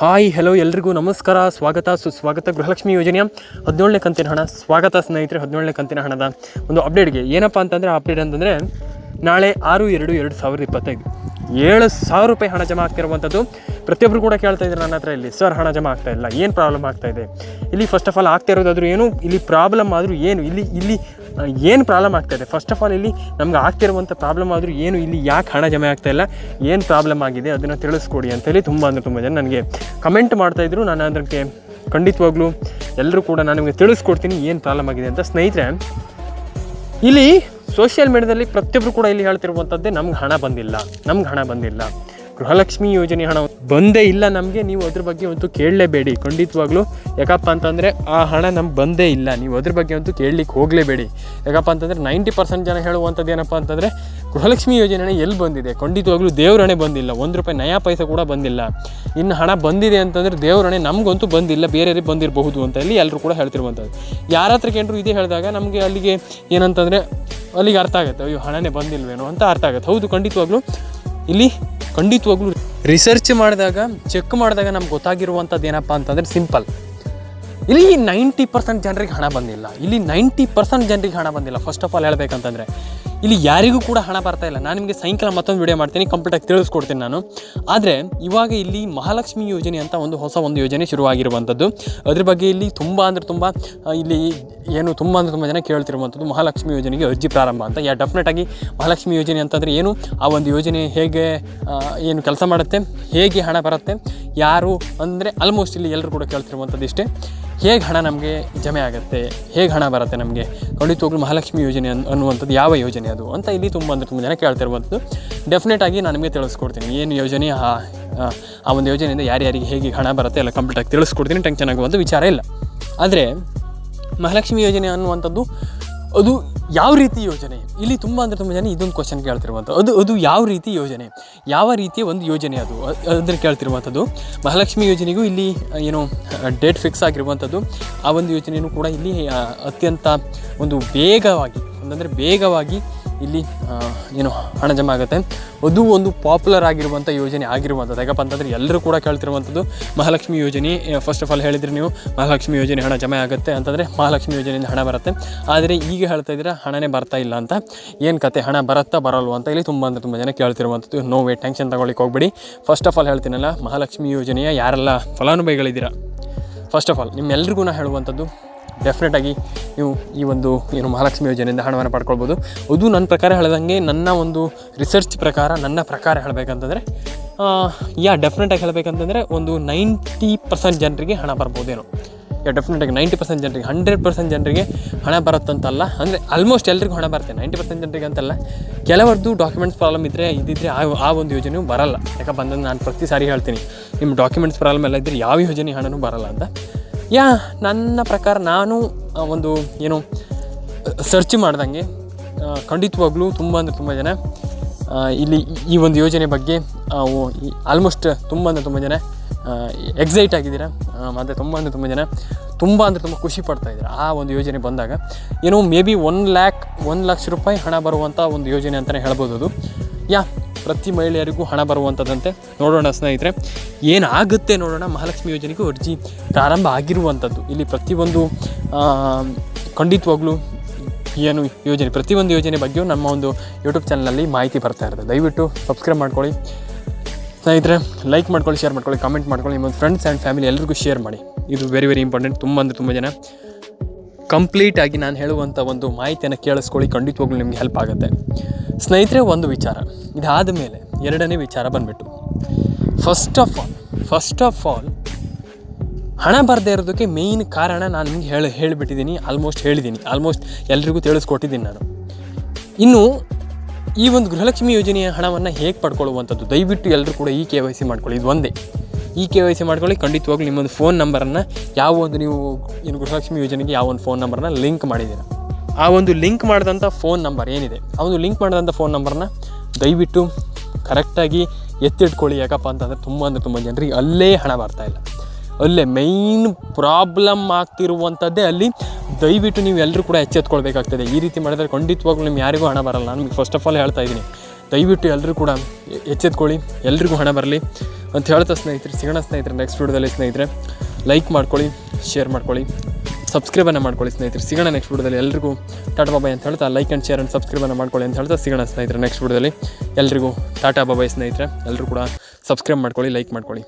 Hi hello ಎಲ್ರಿಗೂ ನಮಸ್ಕಾರ. ಸ್ವಾಗತ ಸುಸ್ವಾಗತ ಗೃಹಲಕ್ಷ್ಮಿ ಯೋಜನೆಯ ಹದಿನೇಳನೇ ಕಂತಿನ ಹಣ. ಸ್ವಾಗತ ಸ್ನೇಹಿತರೆ, ಹದಿನೇಳನೇ ಕಂತಿನ ಹಣದ ಒಂದು ಅಪ್ಡೇಟ್ಗೆ ಏನಪ್ಪ ಅಂತಂದರೆ ಅಪ್ಡೇಟ್ ಅಂತಂದರೆ ನಾಳೆ ಆರು ಎರಡು ಎರಡು ಸಾವಿರದ ಇಪ್ಪತ್ತೈದು. ಏಳು ಸಾವಿರ ರೂಪಾಯಿ ಹಣ ಜಮಾ ಆಗ್ತಿರುವಂಥದ್ದು. ಪ್ರತಿಯೊಬ್ಬರು ಕೂಡ ಕೇಳ್ತಾ ಇದ್ದಾರೆ ನನ್ನ ಹತ್ರ ಇಲ್ಲಿ, ಸರ್, ಹಣ ಜಮಾ ಆಗ್ತಾ ಇಲ್ಲ, ಏನು ಪ್ರಾಬ್ಲಮ್ ಆಗ್ತಾ ಇದೆ? ಇಲ್ಲಿ ಫಸ್ಟ್ ಆಫ್ ಆಲ್ ಆಗ್ತಾ ಇರೋದಾದ್ರೂ ಏನು, ಇಲ್ಲಿ ಪ್ರಾಬ್ಲಮ್ ಆದರೂ ಏನು, ಇಲ್ಲಿ ಇಲ್ಲಿ ಏನು ಪ್ರಾಬ್ಲಮ್ ಆಗ್ತಾ ಇದೆ? ಫಸ್ಟ್ ಆಫ್ ಆಲ್ ಇಲ್ಲಿ ನಮ್ಗೆ ಆಗ್ತಿರುವಂಥ ಪ್ರಾಬ್ಲಮ್ ಆದರೂ ಏನು, ಇಲ್ಲಿ ಯಾಕೆ ಹಣ ಜಮೆ ಆಗ್ತಾ ಇಲ್ಲ, ಏನು ಪ್ರಾಬ್ಲಮ್ ಆಗಿದೆ ಅದನ್ನು ತಿಳಿಸ್ಕೊಡಿ ಅಂತೇಳಿ ತುಂಬ ಅಂದರೆ ತುಂಬ ಜನ ನನಗೆ ಕಮೆಂಟ್ ಮಾಡ್ತಾಯಿದ್ರು ನಾನು ಅದಕ್ಕೆ ಖಂಡಿತವಾಗ್ಲೂ ಎಲ್ಲರೂ ಕೂಡ ನಾನು ನಿಮಗೆ ತಿಳಿಸ್ಕೊಡ್ತೀನಿ ಏನು ಪ್ರಾಬ್ಲಮ್ ಆಗಿದೆ ಅಂತ. ಸ್ನೇಹಿತರೆ, ಇಲ್ಲಿ ಸೋಷಿಯಲ್ ಮೀಡಿಯಾದಲ್ಲಿ ಪ್ರತಿಯೊಬ್ಬರು ಕೂಡ ಇಲ್ಲಿ ಹೇಳ್ತಿರುವಂಥದ್ದೇ ನಮ್ಗೆ ಹಣ ಬಂದಿಲ್ಲ, ನಮ್ಗೆ ಹಣ ಬಂದಿಲ್ಲ. ಗೃಹಲಕ್ಷ್ಮಿ ಯೋಜನೆ ಹಣ ಬಂದೇ ಇಲ್ಲ ನಮಗೆ, ನೀವು ಅದ್ರ ಬಗ್ಗೆ ಅಂತೂ ಕೇಳಲೇಬೇಡಿ. ಖಂಡಿತವಾಗ್ಲೂ, ಯಾಕಪ್ಪ ಅಂತಂದರೆ ಆ ಹಣ ನಮ್ಗೆ ಬಂದೇ ಇಲ್ಲ. ನೀವು ಅದ್ರ ಬಗ್ಗೆ ಅಂತೂ ಕೇಳಲಿಕ್ಕೆ ಹೋಗಲೇಬೇಡಿ. ಯಾಕಪ್ಪ ಅಂತಂದರೆ ನೈಂಟಿ ಪರ್ಸೆಂಟ್ ಜನ ಹೇಳುವಂಥದ್ದು ಏನಪ್ಪ ಅಂತಂದರೆ, ಗೃಹಲಕ್ಷ್ಮಿ ಯೋಜನೆ ಎಲ್ಲಿ ಬಂದಿದೆ? ಖಂಡಿತವಾಗ್ಲೂ ದೇವ್ರಣೆ ಬಂದಿಲ್ಲ. ಒಂದು ರೂಪಾಯಿ ನಯಾ ಪೈಸೆ ಕೂಡ ಬಂದಿಲ್ಲ. ಇನ್ನು ಹಣ ಬಂದಿದೆ ಅಂತಂದರೆ ದೇವ್ರಣೆ ನಮಗಂತೂ ಬಂದಿಲ್ಲ. ಬೇರೆಯವ್ರಿಗೆ ಬಂದಿರಬಹುದು ಅಂತ ಹೇಳಿ ಎಲ್ಲರೂ ಕೂಡ ಹೇಳ್ತಿರುವಂಥದ್ದು. ಯಾರ ಹತ್ರ ಇದೇ ಹೇಳಿದಾಗ ನಮಗೆ ಅಲ್ಲಿಗೆ ಏನಂತಂದರೆ ಅಲ್ಲಿಗೆ ಅರ್ಥ ಆಗುತ್ತೆ. ಅಯ್ಯೋ, ಹಣನೇ ಬಂದಿಲ್ವೇನೋ ಅಂತ ಅರ್ಥ ಆಗುತ್ತೆ. ಹೌದು, ಖಂಡಿತವಾಗ್ಲೂ. ಇಲ್ಲಿ ಖಂಡಿತವಾಗ್ಲೂ ರಿಸರ್ಚ್ ಮಾಡಿದಾಗ ಚೆಕ್ ಮಾಡಿದಾಗ ನಮ್ಗೆ ಗೊತ್ತಾಗಿರುವಂಥದ್ದು ಏನಪ್ಪ ಅಂತಂದರೆ ಸಿಂಪಲ್ ಇಲ್ಲಿ ನೈಂಟಿ ಪರ್ಸೆಂಟ್ ಜನರಿಗೆ ಹಣ ಬಂದಿಲ್ಲ. ಇಲ್ಲಿ ನೈಂಟಿ ಪರ್ಸೆಂಟ್ ಜನರಿಗೆ ಹಣ ಬಂದಿಲ್ಲ. ಫಸ್ಟ್ ಆಫ್ ಆಲ್ ಹೇಳ್ಬೇಕಂತಂದರೆ ಇಲ್ಲಿ ಯಾರಿಗೂ ಕೂಡ ಹಣ ಬರ್ತಾ ಇಲ್ಲ. ನಾನು ನಿಮಗೆ ಸಾಯಂಕಾಲ ಮತ್ತೊಂದು ವಿಡಿಯೋ ಮಾಡ್ತೀನಿ ಕಂಪ್ಲೀಟಾಗಿ ತಿಳಿಸ್ಕೊಡ್ತೀನಿ ನಾನು. ಆದರೆ, ಇವಾಗ ಇಲ್ಲಿ ಮಹಾಲಕ್ಷ್ಮಿ ಯೋಜನೆ ಅಂತ ಒಂದು ಹೊಸ ಒಂದು ಯೋಜನೆ ಶುರುವಾಗಿರುವಂಥದ್ದು. ಅದ್ರ ಬಗ್ಗೆ ಇಲ್ಲಿ ತುಂಬ ಅಂದರೆ ತುಂಬ ಇಲ್ಲಿ ಏನು ತುಂಬ ಅಂದರೆ ತುಂಬ ಜನ ಕೇಳ್ತಿರುವಂಥದ್ದು ಮಹಾಲಕ್ಷ್ಮಿ ಯೋಜನೆಗೆ ಅರ್ಜಿ ಪ್ರಾರಂಭ ಅಂತ. ಯಾ ಡೆಫಿನೆಟಾಗಿ ಮಹಾಲಕ್ಷ್ಮಿ ಯೋಜನೆ ಅಂತಂದರೆ ಏನು? ಆ ಒಂದು ಯೋಜನೆ ಹೇಗೆ ಏನು ಕೆಲಸ ಮಾಡುತ್ತೆ? ಹೇಗೆ ಹಣ ಬರುತ್ತೆ? ಯಾರು? ಅಂದರೆ ಆಲ್ಮೋಸ್ಟ್ ಇಲ್ಲಿ ಎಲ್ಲರೂ ಕೂಡ ಕೇಳ್ತಿರುವಂಥದ್ದು ಇಷ್ಟೇ. ಹೇಗೆ ಹಣ ನಮಗೆ ಜಮೆ ಆಗುತ್ತೆ, ಹೇಗೆ ಹಣ ಬರುತ್ತೆ ನಮಗೆ? ಖಂಡಿತವಾಗ್ಲೂ ಮಹಾಲಕ್ಷ್ಮಿ ಯೋಜನೆ ಅನ್, ಅನ್ನುವಂಥದ್ದು ಯಾವ ಯೋಜನೆ ಅದು ಅಂತ ಇಲ್ಲಿ ತುಂಬ ಅಂದರೆ ತುಂಬ ಜನ ಕೇಳ್ತಿರುವಂಥದ್ದು. ಡೆಫಿನೆಟ್ ಆಗಿ ನಾನು ನಿಮಗೆ ತಿಳಿಸ್ಕೊಡ್ತೀನಿ. ಏನು ಯೋಜನೆ? ಆ, ಆ- ಆ ಒಂದು ಯೋಜನೆಯಿಂದ ಯಾರ್ಯಾರಿಗೆ ಹೇಗೆ ಹಣ ಬರುತ್ತೆ ಎಲ್ಲ ಕಂಪ್ಲೀಟಾಗಿ ತಿಳಿಸ್ಕೊಡ್ತೀನಿ. ಟೆನ್ಷನ್ ಆಗುವಂಥ ವಿಚಾರ ಇಲ್ಲ. ಆದರೆ ಮಹಾಲಕ್ಷ್ಮಿ ಯೋಜನೆ ಅನ್ನುವಂಥದ್ದು ಅದು ಯಾವ ರೀತಿ ಯೋಜನೆ? ಇಲ್ಲಿ ತುಂಬ ಅಂದರೆ ತುಂಬ ಜನ ಇದೊಂದು ಕ್ವಶನ್ ಕೇಳ್ತಿರುವಂಥದ್ದು. ಅದು ಅದು ಯಾವ ರೀತಿ ಯೋಜನೆ? ಯಾವ ರೀತಿಯ ಒಂದು ಯೋಜನೆ ಅದು? ಅದ್ರ ಕೇಳ್ತಿರುವಂಥದ್ದು. ಮಹಾಲಕ್ಷ್ಮಿ ಯೋಜನೆಗೂ ಇಲ್ಲಿ ಏನು ಡೇಟ್ ಫಿಕ್ಸ್ ಆಗಿರುವಂಥದ್ದು. ಆ ಒಂದು ಯೋಜನೆಯೂ ಕೂಡ ಇಲ್ಲಿ ಅತ್ಯಂತ ಒಂದು ವೇಗವಾಗಿ ಅಂತಂದರೆ ಬೇಗವಾಗಿ ಇಲ್ಲಿ ಏನು ಹಣ ಜಮಾ ಆಗುತ್ತೆ. ಅದು ಒಂದು ಪಾಪ್ಯುಲರ್ ಆಗಿರುವಂಥ ಯೋಜನೆ ಆಗಿರುವಂಥದ್ದು. ಯಾಕಪ್ಪ ಅಂತಂದರೆ ಎಲ್ಲರೂ ಕೂಡ ಕೇಳ್ತಿರುವಂಥದ್ದು ಮಹಾಲಕ್ಷ್ಮಿ ಯೋಜನೆ. ಫಸ್ಟ್ ಆಫ್ ಆಲ್ ಹೇಳಿದ್ರಿ ನೀವು ಮಹಾಲಕ್ಷ್ಮಿ ಯೋಜನೆ ಹಣ ಜಮೆ ಆಗುತ್ತೆ ಅಂತಂದರೆ ಮಹಾಲಕ್ಷ್ಮಿ ಯೋಜನೆಯಿಂದ ಹಣ ಬರುತ್ತೆ. ಆದರೆ ಈಗ ಹೇಳ್ತಾ ಇದ್ದೀರಾ ಹಣನೇ ಬರ್ತಾ ಇಲ್ಲ ಅಂತ. ಏನು ಕತೆ? ಹಣ ಬರುತ್ತಾ ಬರಲ್ವ ಅಂತ ಇಲ್ಲಿ ತುಂಬ ಅಂದರೆ ತುಂಬ ಜನ ಕೇಳ್ತಿರುವಂಥದ್ದು. ನೋ ವೇ ಟೆನ್ಷನ್ ತಗೊಳ್ಳಿಕ್ಕೆ ಹೋಗ್ಬೇಡಿ. ಫಸ್ಟ್ ಆಫ್ ಆಲ್ ಹೇಳ್ತೀನಲ್ಲ, ಮಹಾಲಕ್ಷ್ಮಿ ಯೋಜನೆಯ ಯಾರೆಲ್ಲ ಫಲಾನುಭವಿಗಳಿದ್ದೀರಾ? ಫಸ್ಟ್ ಆಫ್ ಆಲ್ ನಿಮ್ಮೆಲ್ರಿಗೂ ನಾ ಹೇಳುವಂಥದ್ದು ಡೆಫಿನೆಟಾಗಿ ನೀವು ಈ ಒಂದು, ಏನು ಮಹಾಲಕ್ಷ್ಮಿ ಯೋಜನೆಯಿಂದ ಹಣವನ್ನು ಪಡ್ಕೊಳ್ಬೋದು. ಅದು ನನ್ನ ಪ್ರಕಾರ ಹೇಳ್ದಂಗೆ ನನ್ನ ಒಂದು ರಿಸರ್ಚ್ ಪ್ರಕಾರ, ನನ್ನ ಪ್ರಕಾರ ಹೇಳಬೇಕಂತಂದರೆ ಯಾ ಡೆಫಿನೆಟಾಗಿ ಹೇಳಬೇಕಂತಂದರೆ ಒಂದು ನೈಂಟಿ ಪರ್ಸೆಂಟ್ ಜನರಿಗೆ ಹಣ ಬರ್ಬೋದೇನೋ. ಯಾ ಡೆಫಿನೆಟಾಗಿ ನೈಂಟಿ ಪರ್ಸೆಂಟ್ ಜನರಿಗೆ ಹಂಡ್ರೆಡ್ ಪರ್ಸೆಂಟ್ ಜನರಿಗೆ ಹಣ ಬರುತ್ತಂತಲ್ಲ, ಅಂದರೆ ಆಲ್ಮೋಸ್ಟ್ ಎಲ್ಲರಿಗೂ ಹಣ ಬರುತ್ತೆ. ನೈಂಟಿ ಪರ್ಸೆಂಟ್ ಜನರಿಗೆ ಅಂತಲ್ಲ ಕೆಲವರದ್ದು ಡಾಕ್ಯುಮೆಂಟ್ಸ್ ಪ್ರಾಬ್ಲಮ್ ಇದ್ದರೆ ಇದ್ದಿದ್ದರೆ ಆ ಆ ಒಂದು ಯೋಜನೆಯೂ ಬರಲ್ಲ. ಯಾಕಪ್ಪ ಅಂತಂದ್ರೆ ನಾನು ಪ್ರತಿ ಸಾರಿ ಹೇಳ್ತೀನಿ, ನಿಮ್ಮ ಡಾಕ್ಯುಮೆಂಟ್ಸ್ ಪ್ರಾಬ್ಲಮ್ ಎಲ್ಲ ಇದ್ದರೆ ಯಾವ ಯೋಜನೆ ಹಣನೂ ಬರಲ್ಲ ಅಂತ. ಯಾ, ನನ್ನ ಪ್ರಕಾರ ನಾನು ಒಂದು, ಏನು, ಸರ್ಚ್ ಮಾಡ್ದಂಗೆ ಖಂಡಿತವಾಗ್ಲೂ ತುಂಬ ಅಂದರೆ ತುಂಬ ಜನ ಇಲ್ಲಿ ಈ- ಈ ಒಂದು ಯೋಜನೆ ಬಗ್ಗೆ ಆಲ್ಮೋಸ್ಟ್ ತುಂಬ ಅಂದರೆ ತುಂಬ ಜನ ಎಕ್ಸೈಟ್ ಆಗಿದ್ದೀರ? ಮತ್ತು ತುಂಬ ಅಂದರೆ ತುಂಬ ಜನ, ತುಂಬ ಅಂದರೆ ತುಂಬ ಖುಷಿ ಪಡ್ತಾ ಇದ್ದಾರೆ ಆ ಒಂದು ಯೋಜನೆ ಬಂದಾಗ. ಏನೋ ಮೇ ಬಿ ಒನ್ ಲ್ಯಾಕ್ ಒಂದು ಲಕ್ಷ ರೂಪಾಯಿ ಹಣ ಬರುವಂಥ ಒಂದು ಯೋಜನೆ ಅಂತಲೇ ಹೇಳ್ಬೋದು ಅದು. ಯಾ ಪ್ರತಿ ಮಹಿಳೆಯರಿಗೂ ಹಣ ಬರುವಂಥದ್ದಂತೆ ನೋಡೋಣ ಸ್ನೇಹಿತರೆ. ಏನಾಗುತ್ತೆ ನೋಡೋಣ ಮಹಾಲಕ್ಷ್ಮಿ ಯೋಜನೆಗೂ ಅರ್ಜಿ ಪ್ರಾರಂಭ ಆಗಿರುವಂಥದ್ದು ಇಲ್ಲಿ ಪ್ರತಿಯೊಂದು ಖಂಡಿತವಾಗ್ಲೂ ಏನು ಯೋಜನೆ, ಪ್ರತಿಯೊಂದು ಯೋಜನೆ ಬಗ್ಗೆಯೂ ನಮ್ಮ ಒಂದು ಯೂಟ್ಯೂಬ್ ಚಾನಲಲ್ಲಿ ಮಾಹಿತಿ ಬರ್ತಾ ಇರುತ್ತೆ. ದಯವಿಟ್ಟು ಸಬ್ಸ್ಕ್ರೈಬ್ ಮಾಡ್ಕೊಳ್ಳಿ. ಸ್ನೇಹಿತರೆ ಲೈಕ್ ಮಾಡ್ಕೊಳ್ಳಿ ಶೇರ್ ಮಾಡ್ಕೊಳ್ಳಿ ಕಾಮೆಂಟ್ ಮಾಡ್ಕೊಳ್ಳಿ. ನಿಮ್ಮ ಫ್ರೆಂಡ್ಸ್ ಆ್ಯಂಡ್ ಫ್ಯಾಮಿಲಿ ಎಲ್ರಿಗೂ ಶೇರ್ ಮಾಡಿ. ಇದು ವೆರಿ ವೆರಿ ಇಂಪಾರ್ಟೆಂಟ್ ತುಂಬ ಅಂದರೆ ತುಂಬ ಜನ ಕಂಪ್ಲೀಟ್ ಆಗಿ ನಾನು ಹೇಳುವಂಥ ಒಂದು ಮಾಹಿತಿಯನ್ನು ಕೇಳಿಸ್ಕೊಳ್ಳಿ. ಖಂಡಿತವಾಗ್ಲೂ ನಿಮಗೆ ಹೆಲ್ಪ್ ಆಗುತ್ತೆ. ಸ್ನೇಹಿತರೆ, ಒಂದು ವಿಚಾರ. ಇದಾದ ಮೇಲೆ ಎರಡನೇ ವಿಚಾರ ಬಂದ್ಬಿಟ್ಟು. First of all first of all ಹಣ ಬರದೇ ಇರೋದಕ್ಕೆ ಮೇಯ್ನ್ ಕಾರಣ ನಾನು ನಿಮ್ಗೆ ಹೇಳಿ ಹೇಳಿಬಿಟ್ಟಿದ್ದೀನಿ ಆಲ್ಮೋಸ್ಟ್ ಹೇಳಿದ್ದೀನಿ ಆಲ್ಮೋಸ್ಟ್ ಎಲ್ರಿಗೂ ತಿಳಿಸ್ಕೊಟ್ಟಿದ್ದೀನಿ ನಾನು. ಇನ್ನು ಈ ಒಂದು ಗೃಹಲಕ್ಷ್ಮಿ ಯೋಜನೆಯ ಹಣವನ್ನು ಹೇಗೆ ಪಡ್ಕೊಳ್ಳುವಂಥದ್ದು? ದಯವಿಟ್ಟು ಎಲ್ಲರೂ ಕೂಡ ಈ ಕೆ ವೈ ಸಿ ಮಾಡ್ಕೊಳ್ಳಿ. ಇದು ಒಂದೇ. ಈ ಕೆ ವೈ ಸಿ ಮಾಡ್ಕೊಳ್ಳಿ. ಖಂಡಿತವಾಗ್ಲೂ ನಿಮ್ಮೊಂದು ಫೋನ್ ನಂಬರನ್ನು ಯಾವ ಒಂದು ನೀವು ಏನು ಗೃಹಲಕ್ಷ್ಮಿ ಯೋಜನೆಗೆ ಯಾವ ಒಂದು ಫೋನ್ ನಂಬರನ್ನ ಲಿಂಕ್ ಮಾಡಿದ್ದೀರ. ಆ ಒಂದು ಲಿಂಕ್ ಮಾಡಿದಂಥ ಫೋನ್ ನಂಬರ್ ಏನಿದೆ? ಆ ಒಂದು ಲಿಂಕ್ ಮಾಡಿದಂಥ ಫೋನ್ ನಂಬರನ್ನು ದಯವಿಟ್ಟು ಕರೆಕ್ಟಾಗಿ ಎತ್ತಿಟ್ಕೊಳ್ಳಿ ಯಾಕಪ್ಪ ಅಂತಂದರೆ ತುಂಬ ಅಂದರೆ ತುಂಬ ಜನರಿಗೆ ಅಲ್ಲೇ ಹಣ ಬರ್ತಾಯಿಲ್ಲ ಅಲ್ಲೇ ಮೈನ್ ಪ್ರಾಬ್ಲಮ್ ಆಗ್ತಿರುವಂಥದ್ದೇ ಅಲ್ಲಿ ದಯವಿಟ್ಟು ನೀವು ಎಲ್ಲರೂ ಕೂಡ ಎಚ್ಚೆತ್ಕೊಳ್ಬೇಕಾಗ್ತದೆ. ಈ ರೀತಿ ಮಾಡಿದರೆ ಖಂಡಿತವಾಗ್ಲೂ ನಿಮ್ಗೆ ಯಾರಿಗೂ ಹಣ ಬರಲ್ಲ. ನಾನು ಫಸ್ಟ್ ಆಫ್ ಆಲ್ ಹೇಳ್ತಾ ಇದ್ದೀನಿ. ದಯವಿಟ್ಟು ಎಲ್ಲರೂ ಕೂಡ ಎಚ್ಚೆತ್ಕೊಳ್ಳಿ. ಎಲ್ರಿಗೂ ಹಣ ಬರಲಿ. ಅಂತ ಹೇಳ್ತಾ ಸ್ನೇಹಿತರೆ, ಸಿಗೋಣ ಸ್ನೇಹಿತರೆ ನೆಕ್ಸ್ಟ್ ವಿಡಿಯೋದಲ್ಲಿ ಸ್ನೇಹಿತರೆ ಲೈಕ್ ಮಾಡ್ಕೊಳ್ಳಿ ಶೇರ್ ಮಾಡ್ಕೊಳ್ಳಿ ಸಬ್ಸ್ಕ್ರೈಬನ್ನು ಮಾಡ್ಕೊಳ್ಳಿ ಸ್ನೇಹಿತರೆ. ಸಿಗೋಣ ನೆಕ್ಸ್ಟ್ ವಿಡಿಯೋದಲ್ಲಿ ಎಲ್ರಿಗೂ ಟಾಟಾ ಬಾಬಾಯ್ ಅಂತ ಹೇಳ್ತಾ ಲೈಕ್ ಆ್ಯಂಡ್ ಶೇರ್ ಆ್ಯಂಡ್ ಸಬ್ಸ್ಕ್ರೈಬನ್ನು ಮಾಡ್ಕೊಳ್ಳಿ ಅಂತ ಹೇಳ್ತಾ ಸಿಗೋಣ ಸ್ನೇಹಿತರೆ ನೆಕ್ಸ್ಟ್ ವಿಡಿಯೋದಲ್ಲಿ ಎಲ್ರಿಗೂ ಟಾಟಾ ಬಾಬಾಯ್ ಸ್ನೇಹಿತರೆ. ಎಲ್ಲರೂ ಕೂಡ ಸಬ್ಸ್ಕ್ರೈಬ್ ಮಾಡ್ಕೊಳ್ಳಿ ಲೈಕ್ ಮಾಡ್ಕೊಳ್ಳಿ.